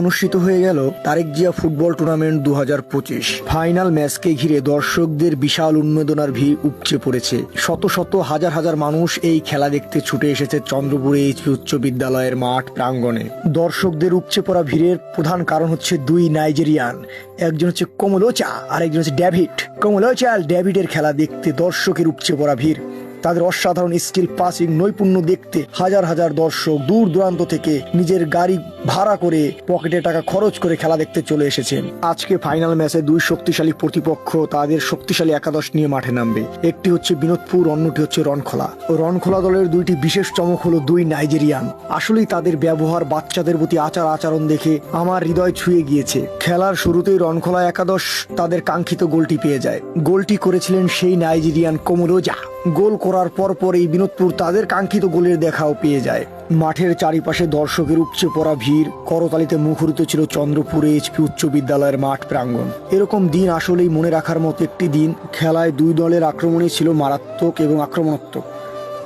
অনুষ্ঠিত হয়ে গেল তারেক জিয়া ফুটবল টুর্নামেন্ট দু হাজার পঁচিশ। ফাইনাল ম্যাচকে ঘিরে দর্শকদের বিশাল উন্মেদনার ভিড় উপচে পড়েছে। শত শত হাজার হাজার মানুষ এই খেলা দেখতে ছুটে এসেছে চন্দ্রপুরে এইচপি উচ্চ বিদ্যালয়ের মাঠ প্রাঙ্গণে। দর্শকদের উপচে পড়া ভিড়ের প্রধান কারণ হচ্ছে দুই নাইজেরিয়ান। একজন হচ্ছে কোমলোচা আর একজন হচ্ছে ড্যাভিড। কোমলোচা আর ড্যাভিডের খেলা দেখতে দর্শকের উপচে পড়া ভিড়। তাদের অসাধারণ স্কিল পাসিং নৈপুণ্য দেখতে হাজার হাজার দর্শক দূর দূরান্ত থেকে নিজের গাড়ি ভাড়া করে পকেটে টাকা খরচ করে খেলা দেখতে চলে এসেছেন। আজকে ফাইনাল ম্যাচে দুই শক্তিশালী প্রতিপক্ষ তাদের শক্তিশালী একাদশ নিয়ে মাঠে নামবে। একটি হচ্ছে বিনোদপুর, অন্যটি হচ্ছে রনখোলা রনখোলা দলের দুইটি বিশেষ চমক হলো দুই নাইজেরিয়ান। আসলেই তাদের ব্যবহার বাচ্চাদের প্রতি আচার আচরণ দেখে আমার হৃদয় ছুঁয়ে গিয়েছে। খেলার শুরুতেই রনখোলা একাদশ তাদের কাঙ্ক্ষিত গোলটি পেয়ে যায়। গোলটি করেছিলেন সেই নাইজেরিয়ান কোমরোজা। গোল করার পর পর এই বিনোদপুর তাদের কাঙ্ক্ষিত গোলের দেখাও পেয়ে যায়। মাঠের চারিপাশে দর্শকের উপচে পড়া ভিড়, করতালিতে মুখরিত ছিল চন্দ্রপুরে এইচপি উচ্চ বিদ্যালয়ের মাঠ প্রাঙ্গণ। এরকম দিন আসলেই মনে রাখার মতো একটি দিন। খেলায় দুই দলের আক্রমণই ছিল মারাত্মক এবং আক্রমণাত্মক।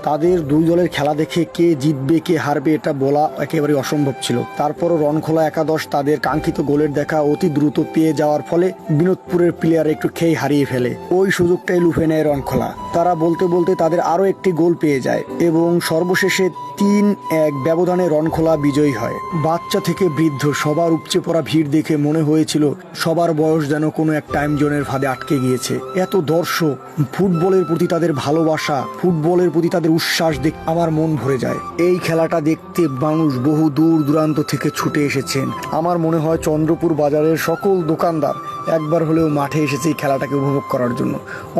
তাদের দুই দলের খেলা দেখে কে জিতবে, কে হারবে এটা বলা একেবারে অসম্ভব ছিল। তারপরও রনখোলা একাদশ তাদের কাঙ্ক্ষিত গোলের দেখা অতি দ্রুত পেয়ে যাওয়ার ফলে বিনোদপুরের প্লেয়ার একটু খেয়ে হারিয়ে ফেলে। ওই সুযোগটাই লুফে নেয় রনখোলা তারা বলতে বলতে তাদের আরও একটি গোল পেয়ে যায় এবং সর্বশেষে তিন এক ব্যবধানে রনখোলা বিজয়ী হয়। বাচ্চা থেকে বৃদ্ধ সবার উপচে পড়া ভিড় দেখে মনে হয়েছিল সবার বয়স যেন কোনো এক টাইম জোনের ফাঁদে আটকে গিয়েছে। এত দর্শক, ফুটবলের প্রতি তাদের ভালোবাসা, ফুটবলের প্রতি তাদের উচ্ছ্বাস দেখ, আমার মন ভরে যায়। এই খেলাটা দেখতে মানুষ বহু দূর দূরান্ত থেকে ছুটে এসেছেন। আমার মনে হয় চন্দ্রপুর বাজারের সকল দোকানদার একবার হলেও মাঠে এসেছে এই খেলাটাকে উপভোগ করার জন্য।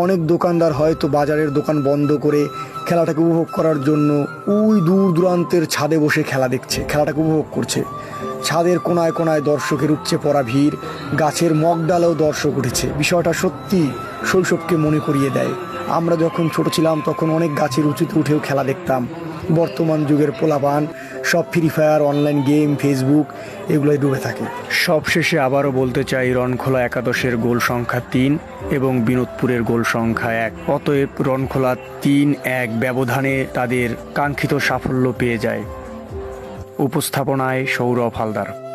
অনেক দোকানদার হয়তো বাজারের দোকান বন্ধ করে খেলাটাকে উপভোগ করার জন্য ওই দূর দূরান্তের ছাদে বসে খেলা দেখছে, খেলাটাকে উপভোগ করছে। ছাদের কোনায় কোনায় দর্শকের উপচে পড়া ভিড়, গাছের মগডালেও দর্শক উঠেছে। বিষয়টা সত্যি শৈশবকে মনে করিয়ে দেয়। আমরা যখন ছোট ছিলাম, তখন অনেক গাছের উঁচুতে উঠেও খেলা দেখতাম। বর্তমান যুগের পোলাপান, সব Free Fire online game Facebook এগুলোই ডুবে থাকে। সবশেষে আবারও বলতে চাই রনখোলা একাদশের গোল সংখ্যা তিন এবং বিনোদপুরের গোল সংখ্যা এক। অতএব রনখোলা তিন এক ব্যবধানে তাদের কাঙ্ক্ষিত সাফল্য পেয়ে যায়। উপস্থাপনায় সৌরভ হালদার।